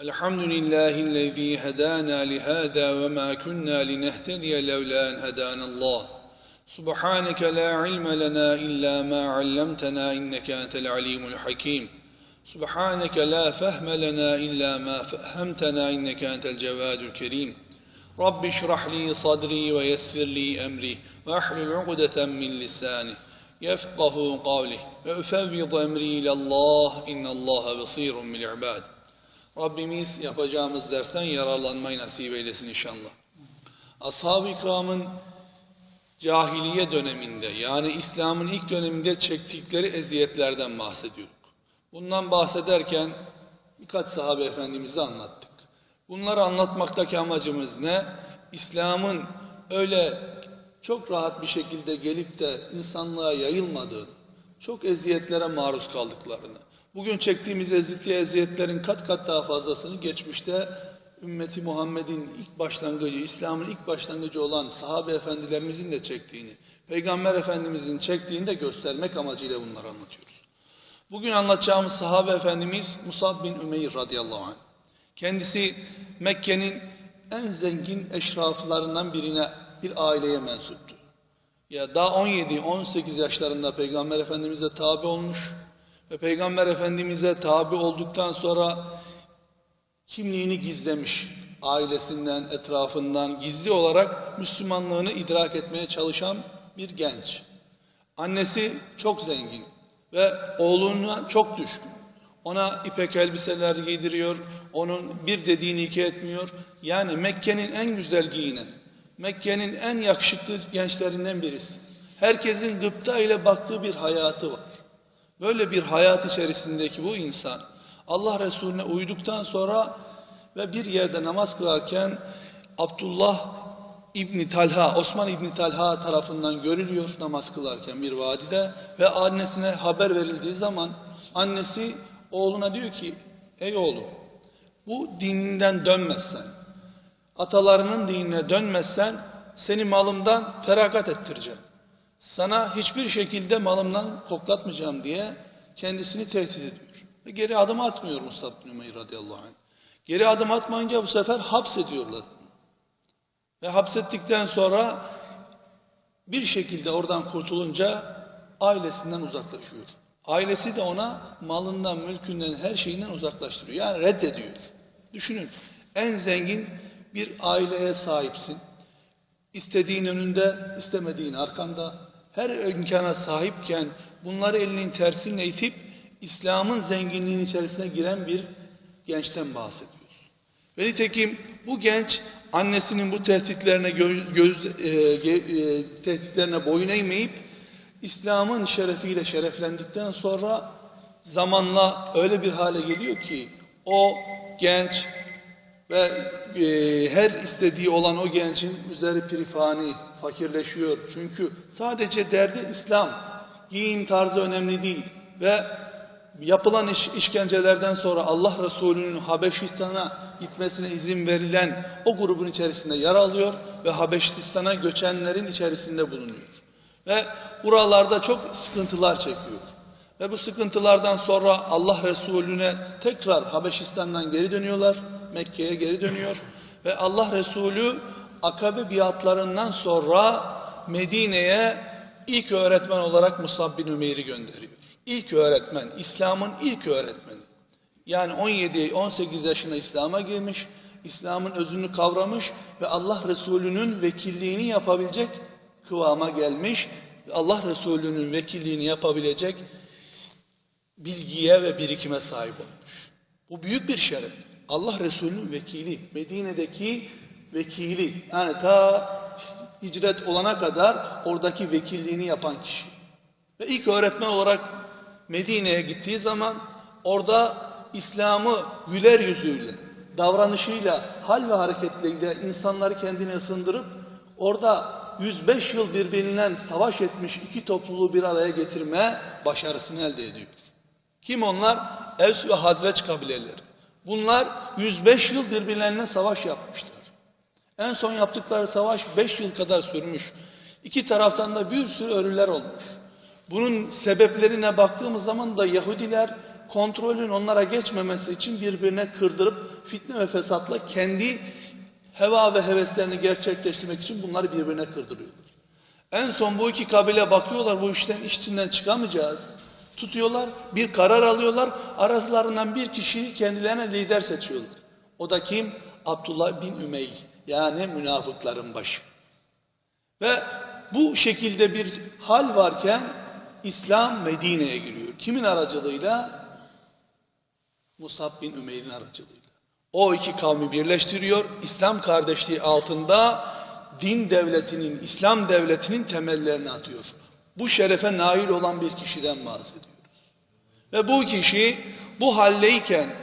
الحمد لله الذي هدانا لهذا وما كنا لنهتدي لولا أن هدانا الله. سبحانك لا علم لنا إلا ما علمتنا إنك أنت العليم الحكيم. سبحانك لا فهم لنا إلا ما فهمتنا إنك أنت الجواد الكريم. رب اشرح لي صدري ويسر لي أمري واحلل عقدة من لساني يفقه قولي. وأفوض أمري إلى الله إن الله بصير بالعباد. Rabbimiz yapacağımız dersten yararlanmayı nasip eylesin inşallah. Ashab-ı ikramın cahiliye döneminde yani İslam'ın ilk döneminde çektikleri eziyetlerden bahsediyorduk. Bundan bahsederken birkaç sahabe efendimizi anlattık. Bunları anlatmaktaki amacımız ne? İslam'ın öyle çok rahat bir şekilde gelip de insanlığa yayılmadığını, çok eziyetlere maruz kaldıklarını, bugün çektiğimiz eziyeti eziyetlerin kat kat daha fazlasını geçmişte ümmeti Muhammed'in ilk başlangıcı, İslam'ın ilk başlangıcı olan sahabe efendilerimizin de çektiğini, Peygamber Efendimizin çektiğini de göstermek amacıyla bunları anlatıyoruz. Bugün anlatacağımız sahabe efendimiz Musab bin Ümeyr radıyallahu anh. Kendisi Mekke'nin en zengin eşraflarından birine, bir aileye mensuptu. Ya daha 17-18 yaşlarında Peygamber Efendimiz'e tabi olmuş ve Peygamber Efendimiz'e tabi olduktan sonra kimliğini gizlemiş. Ailesinden, etrafından gizli olarak Müslümanlığını idrak etmeye çalışan bir genç. Annesi çok zengin ve oğluna çok düşkün. Ona ipek elbiseler giydiriyor, onun bir dediğini iki etmiyor. Yani Mekke'nin en güzel giyinen, Mekke'nin en yakışıklı gençlerinden birisi. Herkesin gıpta ile baktığı bir hayatı var. Böyle bir hayat içerisindeki bu insan Allah Resulüne uyduktan sonra ve bir yerde namaz kılarken Abdullah İbni Talha, Osman İbni Talha tarafından görülüyor namaz kılarken bir vadide ve annesine haber verildiği zaman annesi oğluna diyor ki ey oğlum bu dininden dönmezsen atalarının dinine dönmezsen seni malımdan feragat ettireceğim. Sana hiçbir şekilde malımdan koklatmayacağım diye kendisini tehdit ediyor. Ve geri adım atmıyor Musab bin Ümeyr radıyallahu anh. Geri adım atmayınca bu sefer hapsediyorlar. Ve hapsettikten sonra bir şekilde oradan kurtulunca ailesinden uzaklaşıyor. Ailesi de ona malından, mülkünden, her şeyinden uzaklaştırıyor. Yani reddediyor. Düşünün en zengin bir aileye sahipsin. İstediğin önünde, istemediğin arkanda. Her imkana sahipken bunları elinin tersiyle itip İslam'ın zenginliğinin içerisine giren bir gençten bahsediyoruz. Ve nitekim bu genç annesinin bu tehditlerine göz, göz e, e, tehditlerine boyun eğmeyip İslam'ın şerefiyle şereflendikten sonra zamanla öyle bir hale geliyor ki o genç ve e, her istediği olan o gencin üzeri pirifani fakirleşiyor. Çünkü sadece derdi İslam, giyim tarzı önemli değil ve yapılan iş, işkencelerden sonra Allah Resulü'nün Habeşistan'a gitmesine izin verilen o grubun içerisinde yer alıyor ve Habeşistan'a göçenlerin içerisinde bulunuyor. Ve buralarda çok sıkıntılar çekiyor. Ve bu sıkıntılardan sonra Allah Resulüne tekrar Habeşistan'dan geri dönüyorlar. Mekke'ye geri dönüyor. Ve Allah Resulü Akabe biatlarından sonra Medine'ye ilk öğretmen olarak Musab bin Ümeyr'i gönderiyor. İlk öğretmen, İslam'ın ilk öğretmeni. Yani 17-18 yaşında İslam'a girmiş, İslam'ın özünü kavramış ve Allah Resulü'nün vekilliğini yapabilecek kıvama gelmiş. Allah Resulü'nün vekilliğini yapabilecek bilgiye ve birikime sahip olmuş. Bu büyük bir şeref. Allah Resulü'nün vekili, Medine'deki vekili. Yani ta hicret olana kadar oradaki vekilliğini yapan kişi. Ve ilk öğretmen olarak Medine'ye gittiği zaman orada İslam'ı güler yüzüyle, davranışıyla, hal ve hareketleriyle insanları kendine ısındırıp orada 105 yıl birbirinden savaş etmiş iki topluluğu bir araya getirme başarısını elde ediyor. Kim onlar? Evs ve Hazreç kabileleri. Bunlar 105 yıl birbirlerine savaş yapmışlar. En son yaptıkları savaş 5 yıl kadar sürmüş. İki taraftan da bir sürü ölüler olmuş. Bunun sebeplerine baktığımız zaman da Yahudiler kontrolün onlara geçmemesi için birbirine kırdırıp fitne ve fesatla kendi heva ve heveslerini gerçekleştirmek için bunları birbirine kırdırıyorlar. En son bu iki kabile bakıyorlar bu işten içinden çıkamayacağız. Tutuyorlar, bir karar alıyorlar. Aralarından bir kişiyi kendilerine lider seçiyorlar. O da kim? Abdullah bin Ümey. Yani münafıkların başı. Ve bu şekilde bir hal varken İslam Medine'ye giriyor. Kimin aracılığıyla? Musab bin Ümeyr'in aracılığıyla. O iki kavmi birleştiriyor. İslam kardeşliği altında din devletinin, İslam devletinin temellerini atıyor. Bu şerefe nail olan bir kişiden bahsediyoruz. Ve bu kişi bu haldeyken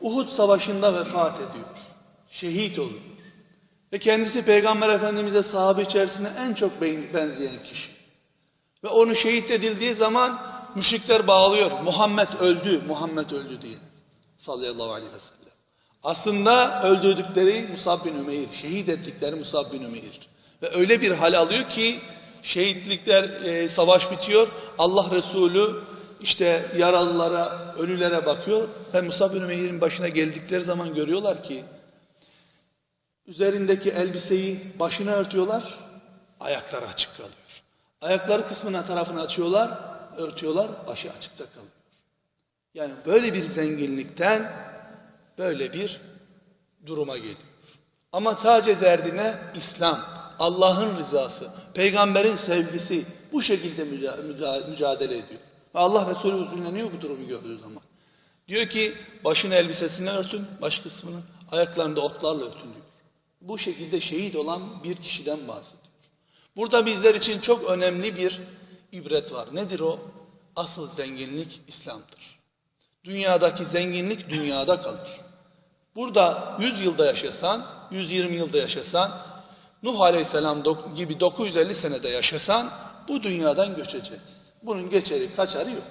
Uhud Savaşı'nda vefat ediyor. Şehit oluyor. Ve kendisi Peygamber Efendimiz'e sahabe içerisinde en çok benzeyen kişi. Ve onu şehit edildiği zaman müşrikler bağlıyor. Muhammed öldü, Muhammed öldü diye. Sallallahu aleyhi ve sellem. Aslında öldürdükleri Musab bin Ümeyr, şehit ettikleri Musab bin Ümeyr. Ve öyle bir hal alıyor ki şehitlikler, e, savaş bitiyor. Allah Resulü işte yaralılara, ölülere bakıyor. Ve Musab bin Ümeyr'in başına geldikleri zaman görüyorlar ki üzerindeki elbiseyi başına örtüyorlar, ayakları açık kalıyor. Ayakları kısmına tarafını açıyorlar, örtüyorlar, başı açıkta kalıyor. Yani böyle bir zenginlikten böyle bir duruma geliyor. Ama sadece derdine İslam, Allah'ın rızası, peygamberin sevgisi bu şekilde mücadele ediyor. Ve Allah Resulü üzünleniyor bu durumu gördüğü zaman. Diyor ki başın elbisesini örtün, baş kısmını, ayaklarını da otlarla örtün diyor. Bu şekilde şehit olan bir kişiden bahsediyor. Burada bizler için çok önemli bir ibret var. Nedir o? Asıl zenginlik İslam'dır. Dünyadaki zenginlik dünyada kalır. Burada 100 yılda yaşasan, 120 yılda yaşasan, Nuh Aleyhisselam gibi 950 senede yaşasan bu dünyadan göçeceğiz. Bunun geçeri kaçarı yok.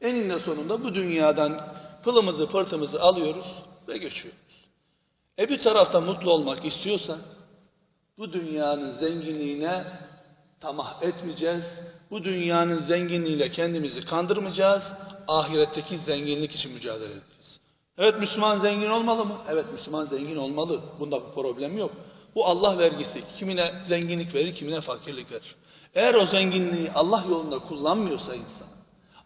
Eninde sonunda bu dünyadan pılımızı pırtımızı alıyoruz ve göçüyoruz. E bir tarafta mutlu olmak istiyorsan bu dünyanın zenginliğine tamah etmeyeceğiz. Bu dünyanın zenginliğiyle kendimizi kandırmayacağız. Ahiretteki zenginlik için mücadele edeceğiz. Evet Müslüman zengin olmalı mı? Evet Müslüman zengin olmalı. Bunda bir problem yok. Bu Allah vergisi. Kimine zenginlik verir, kimine fakirlik verir. Eğer o zenginliği Allah yolunda kullanmıyorsa insan,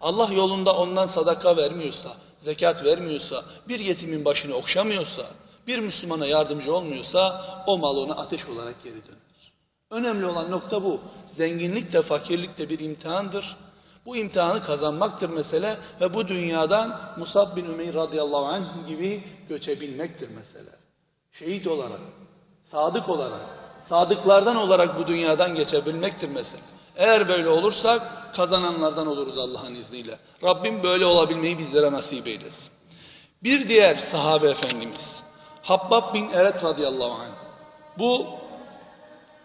Allah yolunda ondan sadaka vermiyorsa, zekat vermiyorsa, bir yetimin başını okşamıyorsa, bir Müslümana yardımcı olmuyorsa o mal ona ateş olarak geri döner. Önemli olan nokta bu. Zenginlik de fakirlik de bir imtihandır. Bu imtihanı kazanmaktır mesele ve bu dünyadan Musab bin Ümeyr radıyallahu anh gibi göçebilmektir mesele. Şehit olarak, sadık olarak, sadıklardan olarak bu dünyadan geçebilmektir mesele. Eğer böyle olursak kazananlardan oluruz Allah'ın izniyle. Rabbim böyle olabilmeyi bizlere nasip eylesin. Bir diğer sahabe efendimiz Habbab bin Eret radıyallahu anh. Bu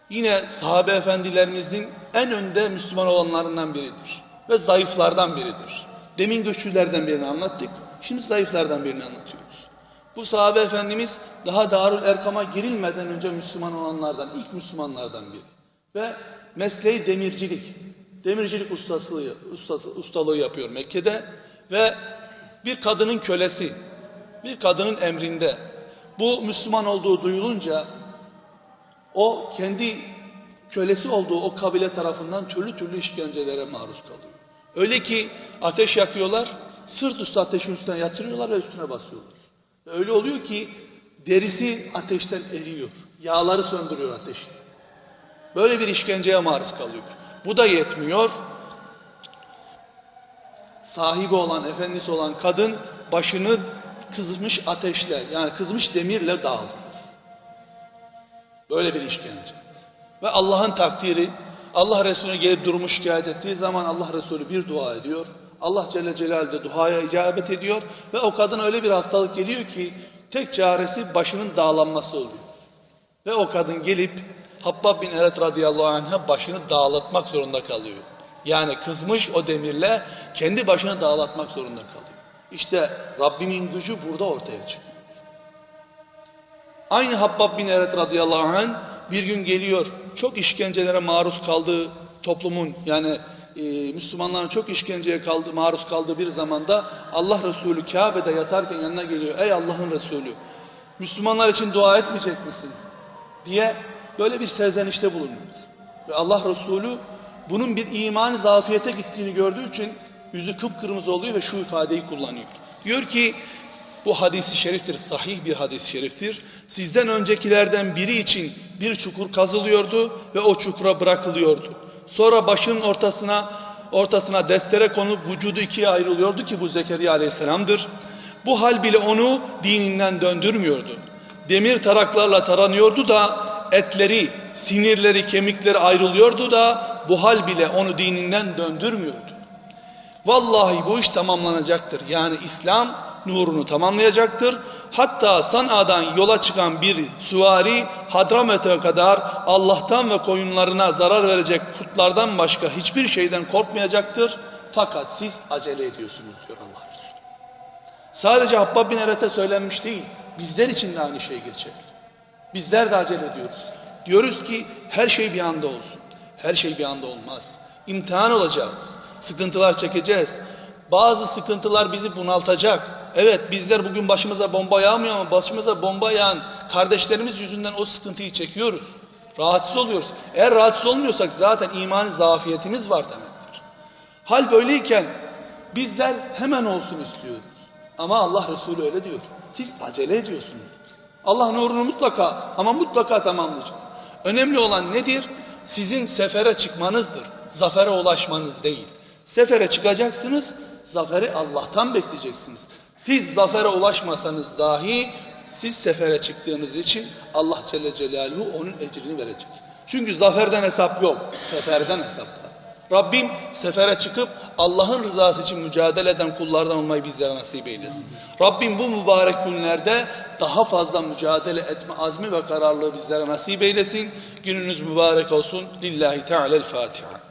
yine sahabe efendilerimizin en önde Müslüman olanlarından biridir. Ve zayıflardan biridir. Demin göçlülerden birini anlattık. Şimdi zayıflardan birini anlatıyoruz. Bu sahabe efendimiz daha Darül Erkam'a girilmeden önce Müslüman olanlardan, ilk Müslümanlardan biri. Ve mesleği demircilik. Demircilik ustasılığı, ustası, ustalığı yapıyor Mekke'de. Ve bir kadının kölesi, bir kadının emrinde bu Müslüman olduğu duyulunca o kendi kölesi olduğu o kabile tarafından türlü türlü işkencelere maruz kalıyor. Öyle ki ateş yakıyorlar, sırt üstü ateşin üstüne yatırıyorlar ve üstüne basıyorlar. Öyle oluyor ki derisi ateşten eriyor. Yağları söndürüyor ateş. Böyle bir işkenceye maruz kalıyor. Bu da yetmiyor. Sahibi olan, efendisi olan kadın başını kızmış ateşle yani kızmış demirle dağılıyor. Böyle bir işkence. Ve Allah'ın takdiri Allah Resulüne gelip durumu şikayet ettiği zaman Allah Resulü bir dua ediyor. Allah Celle Celaluhu de duaya icabet ediyor ve o kadın öyle bir hastalık geliyor ki tek çaresi başının dağlanması oluyor. Ve o kadın gelip Habbab bin Eret radıyallahu anh'a başını dağlatmak zorunda kalıyor. Yani kızmış o demirle kendi başını dağlatmak zorunda kalıyor. İşte Rabbimin gücü burada ortaya çıkıyor. Aynı Habbab bin Eret radıyallahu anh bir gün geliyor. Çok işkencelere maruz kaldığı toplumun yani e, Müslümanların çok işkenceye kaldı, maruz kaldığı bir zamanda Allah Resulü Kabe'de yatarken yanına geliyor. Ey Allah'ın Resulü Müslümanlar için dua etmeyecek misin? diye böyle bir serzenişte bulunuyor. Ve Allah Resulü bunun bir iman zafiyete gittiğini gördüğü için yüzü kıpkırmızı oluyor ve şu ifadeyi kullanıyor. Diyor ki bu hadisi şeriftir, sahih bir hadis-i şeriftir. Sizden öncekilerden biri için bir çukur kazılıyordu ve o çukura bırakılıyordu. Sonra başının ortasına ortasına destere konup vücudu ikiye ayrılıyordu ki bu Zekeriya aleyhisselamdır. Bu hal bile onu dininden döndürmüyordu. Demir taraklarla taranıyordu da etleri, sinirleri, kemikleri ayrılıyordu da bu hal bile onu dininden döndürmüyordu. Vallahi bu iş tamamlanacaktır. Yani İslam nurunu tamamlayacaktır. Hatta San'a'dan yola çıkan bir süvari Hadramet'e kadar Allah'tan ve koyunlarına zarar verecek kurtlardan başka hiçbir şeyden korkmayacaktır. Fakat siz acele ediyorsunuz diyor Allah Resulü. Sadece Habbab bin Eret'e söylenmiş değil. Bizler için de aynı şey geçerli. Bizler de acele ediyoruz. Diyoruz ki her şey bir anda olsun. Her şey bir anda olmaz. İmtihan olacağız. Sıkıntılar çekeceğiz. Bazı sıkıntılar bizi bunaltacak. Evet bizler bugün başımıza bomba yağmıyor ama başımıza bomba yağan kardeşlerimiz yüzünden o sıkıntıyı çekiyoruz. Rahatsız oluyoruz. Eğer rahatsız olmuyorsak zaten iman zafiyetimiz var demektir. Hal böyleyken bizler hemen olsun istiyoruz. Ama Allah Resulü öyle diyor. Siz acele ediyorsunuz. Allah nurunu mutlaka ama mutlaka tamamlayacak. Önemli olan nedir? Sizin sefere çıkmanızdır. Zafere ulaşmanız değil. Sefere çıkacaksınız, zaferi Allah'tan bekleyeceksiniz. Siz zafere ulaşmasanız dahi siz sefere çıktığınız için Allah Celle Celaluhu onun ecrini verecek. Çünkü zaferden hesap yok, seferden hesap var. Rabbim sefere çıkıp Allah'ın rızası için mücadele eden kullardan olmayı bizlere nasip eylesin. Rabbim bu mübarek günlerde daha fazla mücadele etme azmi ve kararlılığı bizlere nasip eylesin. Gününüz mübarek olsun. Lillahi Teala'l-Fatiha.